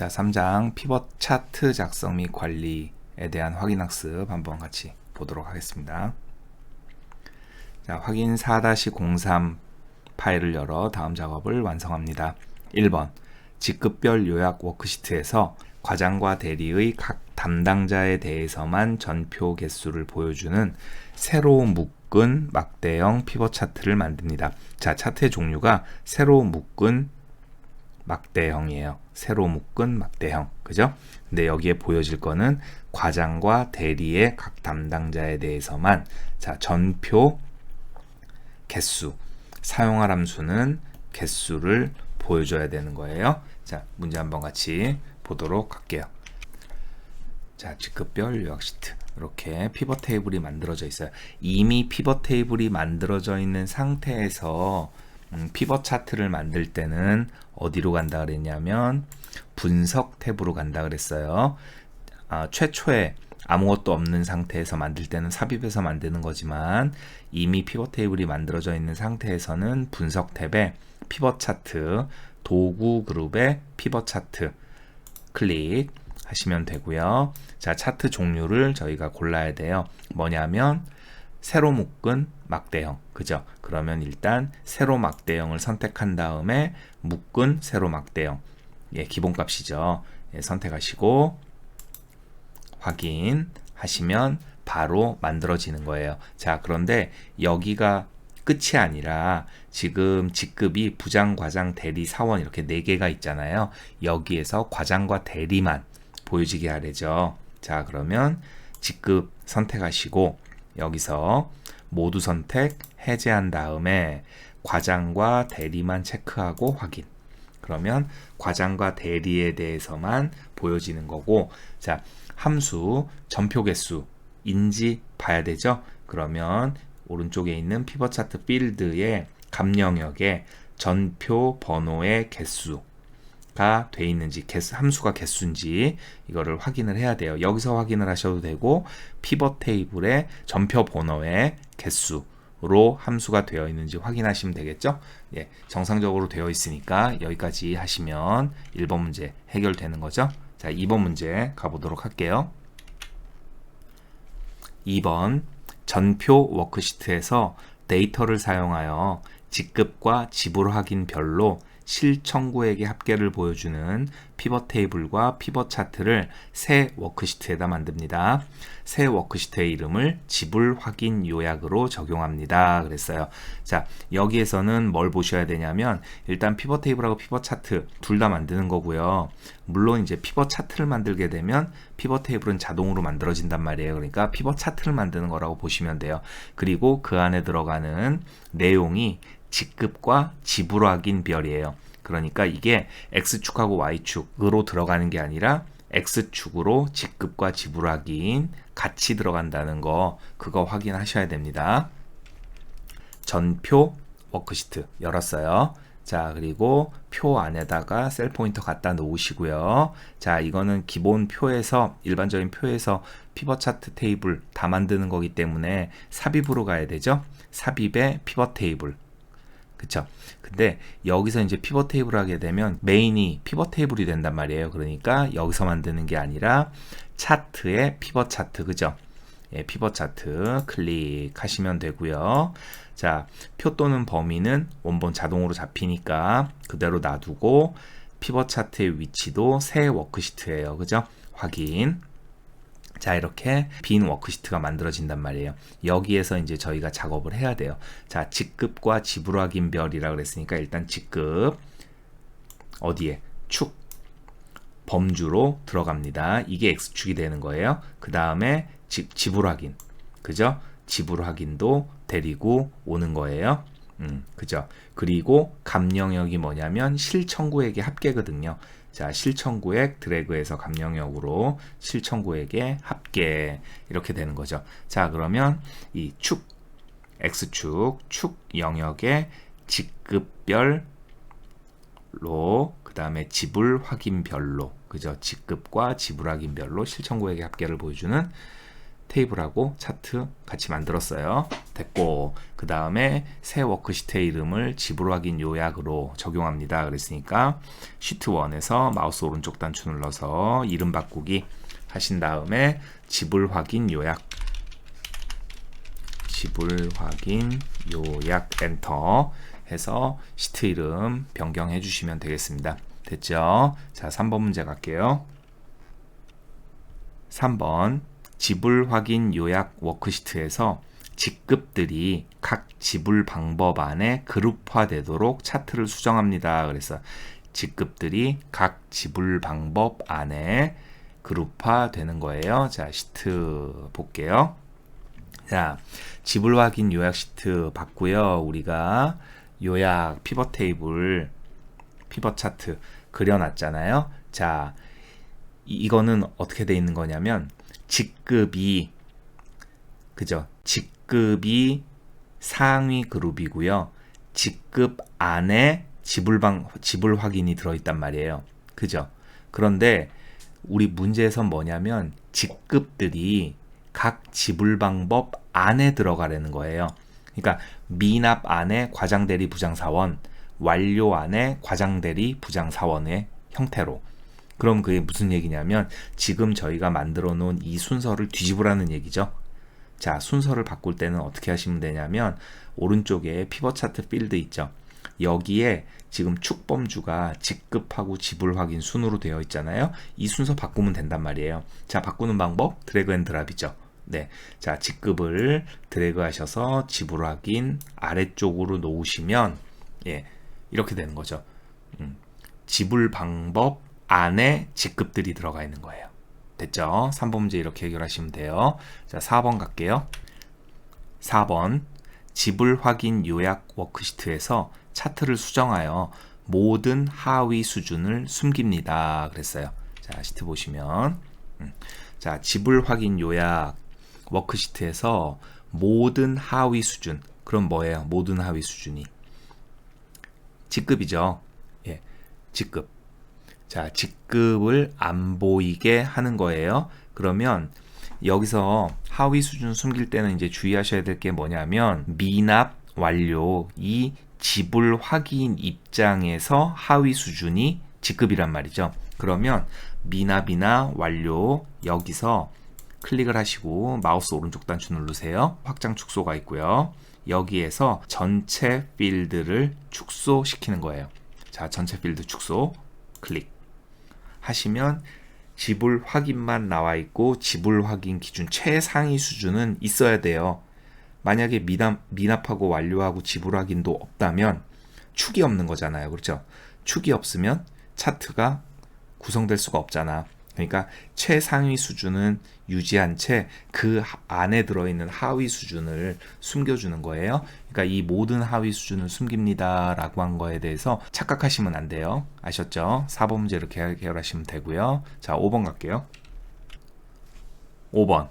자, 3장 피벗 차트 작성 및 관리에 대한 확인 학습 한번 같이 보도록 하겠습니다. 자, 확인 4-03 파일을 열어 다음 작업을 완성합니다. 1번 직급별 요약 워크시트에서 과장과 대리의 각 담당자에 대해서만 전표 개수를 보여주는 새로 묶은 막대형 피벗 차트를 만듭니다. 자, 차트의 종류가 새로 묶은 막대형이에요. 새로 묶은 막대형. 그죠? 근데 여기에 보여질 거는 과장과 대리의 각 담당자에 대해서만 자, 전표 개수 사용할 함수는 개수를 보여줘야 되는 거예요. 자, 문제 한번 같이 보도록 할게요. 자, 직급별 요약 시트. 이렇게 피벗 테이블이 만들어져 있어요. 이미 피벗 테이블이 만들어져 있는 상태에서 음, 피벗 차트를 만들 때는 어디로 간다 그랬냐면 분석 탭으로 간다 그랬어요. 아, 최초에 아무것도 없는 상태에서 만들 때는 삽입해서 만드는 거지만 이미 피벗 테이블이 만들어져 있는 상태에서는 분석 탭에 피벗 차트 도구 그룹의 피벗 차트 클릭 하시면 되고요. 자, 차트 종류를 저희가 골라야 돼요. 뭐냐면 세로 묶은 막대형. 그죠? 그러면 일단 세로 막대형을 선택한 다음에 묶은 세로 막대형. 예, 기본값이죠. 예, 선택하시고 확인하시면 바로 만들어지는 거예요. 자, 그런데 여기가 끝이 아니라 지금 직급이 부장, 과장, 대리, 사원 이렇게 네 개가 있잖아요. 여기에서 과장과 대리만 보여지게 하래죠. 자, 그러면 직급 선택하시고 여기서 모두 선택 해제한 다음에 과장과 대리만 체크하고 확인. 그러면 과장과 대리에 대해서만 보여지는 거고 자 함수 전표 개수 인지 봐야 되죠. 그러면 오른쪽에 있는 피벗 차트 필드의 감 영역에 전표 번호의 개수 돼 있는지 개수, 함수가 개수인지 이거를 확인을 해야 돼요. 여기서 확인을 하셔도 되고 피벗 테이블의 전표 번호의 개수 로 함수가 되어 있는지 확인하시면 되겠죠. 예, 정상적으로 되어 있으니까 여기까지 하시면 1번 문제 해결되는 거죠. 자, 2번 문제 가보도록 할게요. 2번 전표 워크시트에서 데이터를 사용하여 직급과 지불 확인별로 실청구액의 합계를 보여주는 피벗 테이블과 피벗 차트를 새 워크시트에다 만듭니다. 새 워크시트의 이름을 지불 확인 요약으로 적용합니다. 그랬어요. 자, 여기에서는 뭘 보셔야 되냐면 일단 피벗 테이블하고 피벗 차트 둘 다 만드는 거고요. 물론 이제 피벗 차트를 만들게 되면 피벗 테이블은 자동으로 만들어진단 말이에요. 그러니까 피벗 차트를 만드는 거라고 보시면 돼요. 그리고 그 안에 들어가는 내용이 직급과 지불 확인 별이에요. 그러니까 이게 X축하고 Y축으로 들어가는 게 아니라 X축으로 직급과 지불 확인 같이 들어간다는 거 그거 확인하셔야 됩니다. 전표 워크시트 열었어요. 자, 그리고 표 안에다가 셀 포인터 갖다 놓으시고요. 자, 이거는 기본 표에서 일반적인 표에서 피벗 차트 테이블 다 만드는 거기 때문에 삽입으로 가야 되죠. 삽입에 피벗 테이블 그쵸? 근데 여기서 이제 피벗 테이블 하게 되면 메인이 피벗 테이블이 된단 말이에요. 그러니까 여기서 만드는 게 아니라 차트에 피벗 차트, 그죠? 예, 피벗 차트 클릭하시면 되고요. 자, 표 또는 범위는 원본 자동으로 잡히니까 그대로 놔두고 피벗 차트의 위치도 새 워크시트예요. 그죠? 확인. 자, 이렇게 빈 워크시트가 만들어진단 말이에요. 여기에서 이제 저희가 작업을 해야 돼요. 자, 직급과 지불 확인 별이라 그랬으니까 일단 직급 어디에 축 범주로 들어갑니다. 이게 X축이 되는 거예요. 그 다음에 지불 확인. 그죠? 지불 확인도 데리고 오는 거예요. 음, 그죠? 그리고 감 영역이 뭐냐면 실청구액의 합계거든요. 자, 실청구액 드래그해서 감영역으로 실청구액의 합계 이렇게 되는 거죠. 자, 그러면 이 축, X축, 축 영역의 직급별 로 그 다음에 지불 확인별로 그죠? 직급과 지불 확인별로 실청구액의 합계를 보여주는 테이블하고 차트 같이 만들었어요. 됐고 그 다음에 새 워크시트의 이름을 지불 확인 요약으로 적용합니다. 그랬으니까 시트 1에서 마우스 오른쪽 단추 눌러서 이름 바꾸기 하신 다음에 지불 확인 요약 지불 확인 요약 엔터 해서 시트 이름 변경해 주시면 되겠습니다. 됐죠? 자, 3번 문제 갈게요. 3번 지불 확인 요약 워크시트에서 직급들이 각 지불 방법 안에 그룹화되도록 차트를 수정합니다. 그래서 직급들이 각 지불 방법 안에 그룹화 되는 거예요. 자, 시트 볼게요. 자, 지불 확인 요약 시트 봤고요. 우리가 요약 피벗 테이블 피벗 차트 그려놨잖아요. 자, 이거는 어떻게 돼 있는 거냐면 직급이 그죠? 직급이 상위 그룹이고요. 직급 안에 지불방 지불 확인이 들어 있단 말이에요. 그죠? 그런데 우리 문제에서 뭐냐면 직급들이 각 지불 방법 안에 들어가려는 거예요. 그러니까 미납 안에 과장 대리 부장 사원, 완료 안에 과장 대리 부장 사원의 형태로. 그럼 그게 무슨 얘기냐면 지금 저희가 만들어 놓은 이 순서를 뒤집으라는 얘기죠. 자, 순서를 바꿀 때는 어떻게 하시면 되냐면 오른쪽에 피벗 차트 필드 있죠. 여기에 지금 축범주가 직급하고 지불 확인 순으로 되어 있잖아요. 이 순서 바꾸면 된단 말이에요. 자, 바꾸는 방법 드래그 앤 드랍이죠. 네. 자, 직급을 드래그 하셔서 지불 확인 아래쪽으로 놓으시면 예. 이렇게 되는 거죠. 음, 지불 방법 안에 직급들이 들어가 있는 거예요. 됐죠? 3번 문제 이렇게 해결하시면 돼요. 자, 4번 갈게요. 4번 지불 확인 요약 워크시트에서 차트를 수정하여 모든 하위 수준을 숨깁니다. 그랬어요. 자, 시트 보시면 음, 자, 지불 확인 요약 워크시트에서 모든 하위 수준 그럼 뭐예요? 모든 하위 수준이 직급이죠. 예, 직급. 자, 직급을 안 보이게 하는 거예요. 그러면 여기서 하위 수준 숨길 때는 이제 주의하셔야 될 게 뭐냐면 미납 완료 이 지불 확인 입장에서 하위 수준이 직급이란 말이죠. 그러면 미납이나 완료 여기서 클릭을 하시고 마우스 오른쪽 단추 누르세요. 확장 축소가 있고요. 여기에서 전체 필드를 축소시키는 거예요. 자, 전체 필드 축소 클릭 하시면 지불 확인만 나와 있고 지불 확인 기준 최상위 수준은 있어야 돼요. 만약에 미납, 미납하고 완료하고 지불 확인도 없다면 축이 없는 거잖아요. 그렇죠? 축이 없으면 차트가 구성될 수가 없잖아. 그러니까 최상위 수준은 유지한 채 그 안에 들어있는 하위 수준을 숨겨주는 거예요. 그러니까 이 모든 하위 수준을 숨깁니다. 라고 한 거에 대해서 착각하시면 안 돼요. 아셨죠? 4번 문제 이렇게 해결하시면 되고요. 자, 5번 갈게요. 5번.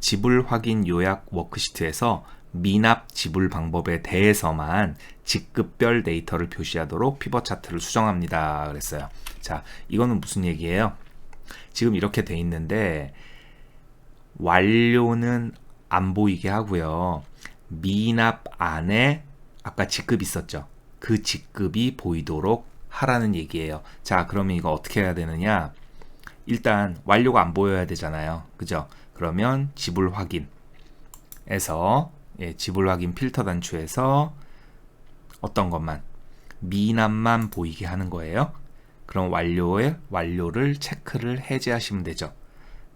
지불 확인 요약 워크시트에서 미납 지불 방법에 대해서만 직급별 데이터를 표시하도록 피벗 차트를 수정합니다. 그랬어요. 자, 이거는 무슨 얘기예요? 지금 이렇게 돼 있는데 완료는 안 보이게 하고요. 미납 안에 아까 직급 있었죠. 그 직급이 보이도록 하라는 얘기예요. 자, 그러면 이거 어떻게 해야 되느냐? 일단 완료가 안 보여야 되잖아요. 그죠? 그러면 지불 확인에서 예, 지불 확인 필터 단추에서 어떤 것만 미납만 보이게 하는 거예요. 그럼 완료의 완료를 체크를 해제하시면 되죠.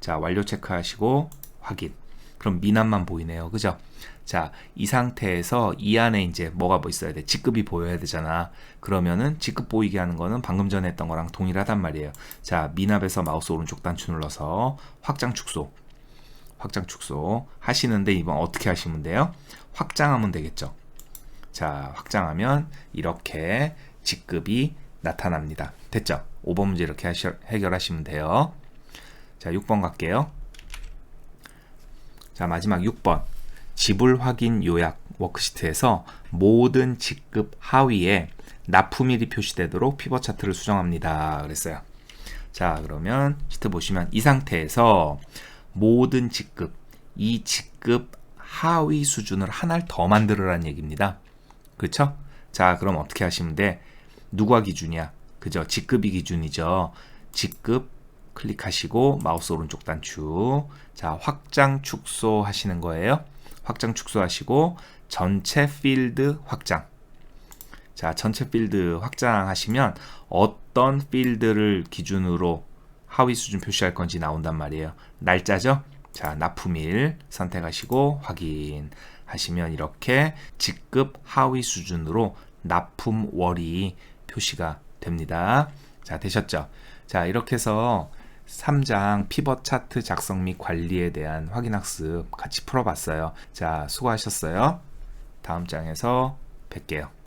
자, 완료 체크하시고 확인. 그럼 미납만 보이네요. 그죠? 자, 이 상태에서 이 안에 이제 뭐가 뭐 있어야 돼? 직급이 보여야 되잖아. 그러면은 직급 보이게 하는 거는 방금 전에 했던 거랑 동일하단 말이에요. 자, 미납에서 마우스 오른쪽 단추 눌러서 확장 축소. 확장 축소 하시는데 이번 어떻게 하시면 돼요? 확장하면 되겠죠. 자, 확장하면 이렇게 직급이 나타납니다. 됐죠? 5번 문제 이렇게 하시, 해결하시면 돼요. 자, 6번 갈게요. 자, 마지막 6번. 지불 확인 요약 워크시트에서 모든 직급 하위에 납품일이 표시되도록 피벗 차트를 수정합니다. 그랬어요. 자, 그러면 시트 보시면 이 상태에서 모든 직급 이 직급 하위 수준을 하나를 더 만들으라는 얘기입니다. 그렇죠? 자, 그럼 어떻게 하시면 돼? 누가 기준이야? 그죠? 직급이 기준이죠. 직급 클릭하시고 마우스 오른쪽 단추. 자, 확장 축소 하시는 거예요. 확장 축소하시고 전체 필드 확장. 자, 전체 필드 확장하시면 어떤 필드를 기준으로 하위 수준 표시할 건지 나온단 말이에요. 날짜죠? 자, 납품일 선택하시고 확인하시면 이렇게 직급 하위 수준으로 납품월이 표시가 됩니다. 자, 되셨죠? 자, 이렇게 해서 3장 피벗 차트 작성 및 관리에 대한 확인 학습 같이 풀어봤어요. 자, 수고하셨어요. 다음 장에서 뵐게요.